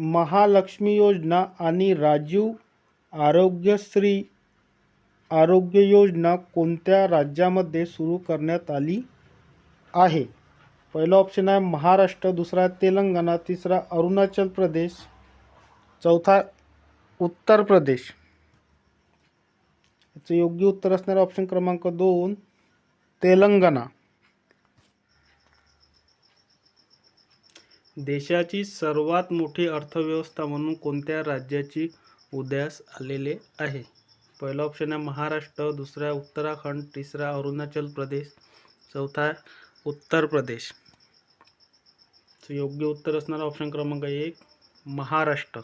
महालक्ष्मी योजना आणि राजीव आरोग्यश्री आरोग्य योजना कोणत्या राज्यामध्ये सुरू करण्यात आली आहे? पहिला ऑप्शन आहे महाराष्ट्र दुसरा तेलंगणा तिसरा अरुणाचल प्रदेश चौथा उत्तर प्रदेश. याचं योग्य उत्तर असणारा ऑप्शन क्रमांक दोन तेलंगणा. देशाची सर्वात मोठी अर्थव्यवस्था म्हणून कोणत्या राज्याची उदयास आलेले आहे? पहिला ऑप्शन आहे महाराष्ट्र दुसरा उत्तराखंड तिसरा अरुणाचल प्रदेश चौथा उत्तर प्रदेश. योग्य उत्तर असणारा ऑप्शन क्रमांक एक महाराष्ट्र.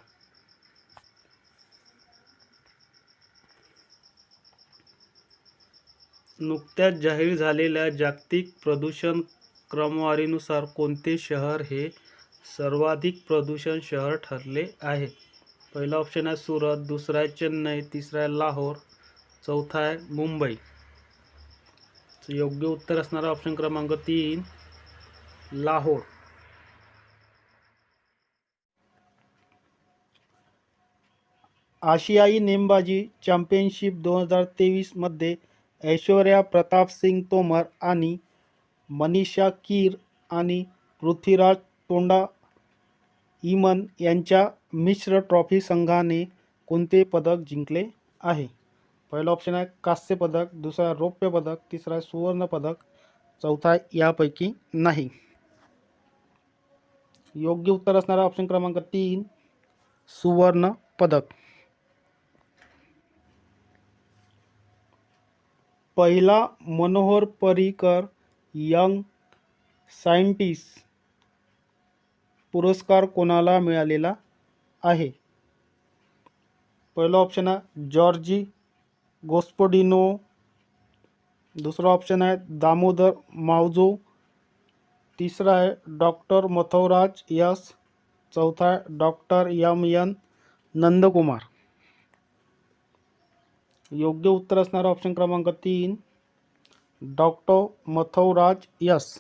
नुकत्याच जाहीर झालेल्या जागतिक प्रदूषण क्रमवारीनुसार कोणते शहर हे सर्वाधिक प्रदूषण शहर ठरले आहे. पहिला ऑप्शन आहे सुरत दुसरा आहे चेन्नई तिसरा आहे लाहोर चौथा आहे मुंबई. योग्य उत्तर असणारा ऑप्शन क्रमांक तीन लाहोर. आशियाई नेमबाजी चॅम्पियनशिप दोन हजार तेवीसमध्ये ऐश्वर्या प्रताप सिंग तोमर आणि मनीषा कीर आणि पृथ्वीराज तोंडा इमन यांच्या मिश्र ट्रॉफी संघाने कोणते पदक जिंकले आहे? पहिलं ऑप्शन आहे कांस्य पदक दुसरा रौप्य पदक तिसरा सुवर्ण पदक चौथा यापैकी नाही. योग्य उत्तर असणारा ऑप्शन क्रमांक तीन सुवर्ण पदक. पहिला मनोहर पर्रिकर यंग सायंटिस्ट पुरस्कार कोणाला मिळालेला आहे? पहिला ऑप्शन आहे जॉर्जी गोस्पोडिनो. दुसरा ऑप्शन आहे दामोदर मावजो. तिसरा आहे डॉक्टर मथवराज यस चौथा आहे डॉक्टर यम यन नंदकुमार. योग्य उत्तर असणारा ऑप्शन क्रमांक तीन डॉक्टर मथवराज यस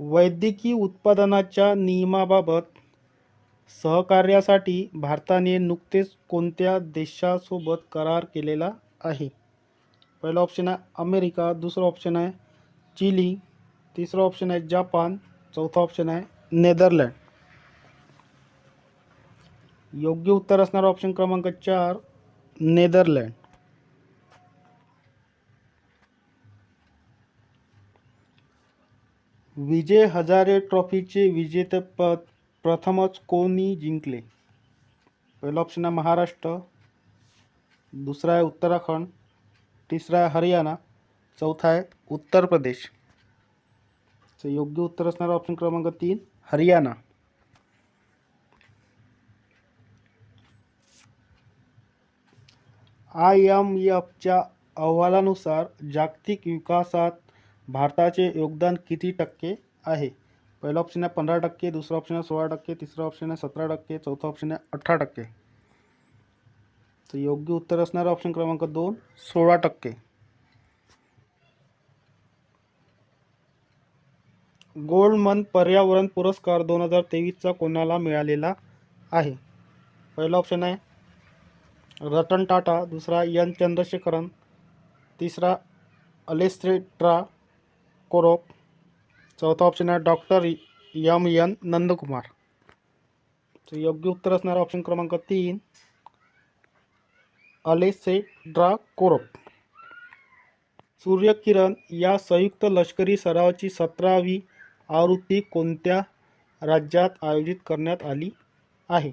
वैद्यकीय उत्पादनाच्या नियमाबाबत सहकार्यासाठी भारताने नुकतेच कोणत्या देशासोबत करार केलेला आहे? पहिला ऑप्शन आहे अमेरिका दुसरा ऑप्शन आहे चिली तिसरा ऑप्शन आहे जापान चौथा ऑप्शन आहे नेदरलँड. योग्य उत्तर असणारा ऑप्शन क्रमांक चार नेदरलँड. विजय हजारे ट्रॉफीचे विजेतेपद प्रथमच कोणी जिंकले? पहिला ऑप्शन आहे महाराष्ट्र दुसरा आहे उत्तराखंड तिसरा आहे हरियाणा चौथा आहे उत्तर प्रदेश. योग्य उत्तर असणारा ऑप्शन क्रमांक तीन हरियाणा. आय एम एफच्या अहवालानुसार जागतिक विकासात भारताचे योगदान किती टक्के आहे? पहिला ऑप्शन आहे पंधरा टक्के दुसरा ऑप्शन आहे सोळा टक्के तिसरा ऑप्शन आहे सतरा टक्के चौथा ऑप्शन आहे अठरा टक्के. तर योग्य उत्तर असणारा ऑप्शन क्रमांक दोन सोळा टक्के. गोल्डमन पर्यावरण पुरस्कार दोन हजार तेवीसचा कोणाला मिळालेला आहे? पहिला ऑप्शन आहे रतन टाटा दुसरा एन चंद्रशेखरन तिसरा अलेस्ट्रेट्रा कोरोप. चौथा ऑप्शन आहे डॉक्टर यम एन नंदकुमार. तर योग्य उत्तर असणारा ऑप्शन क्रमांक तीन. अलेसेड्रा कोरोप. सूर्यकिरण या संयुक्त लष्करी सरावाची सतरावी आवृत्ती कोणत्या राज्यात आयोजित करण्यात आली आहे?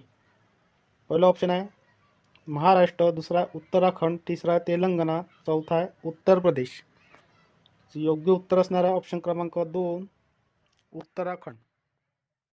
पहिला ऑप्शन आहे महाराष्ट्र दुसरा उत्तराखंड तिसरा तेलंगणा चौथा आहे उत्तर प्रदेश. योग्य उत्तर असणारा ऑप्शन क्रमांक दोन उत्तराखंड.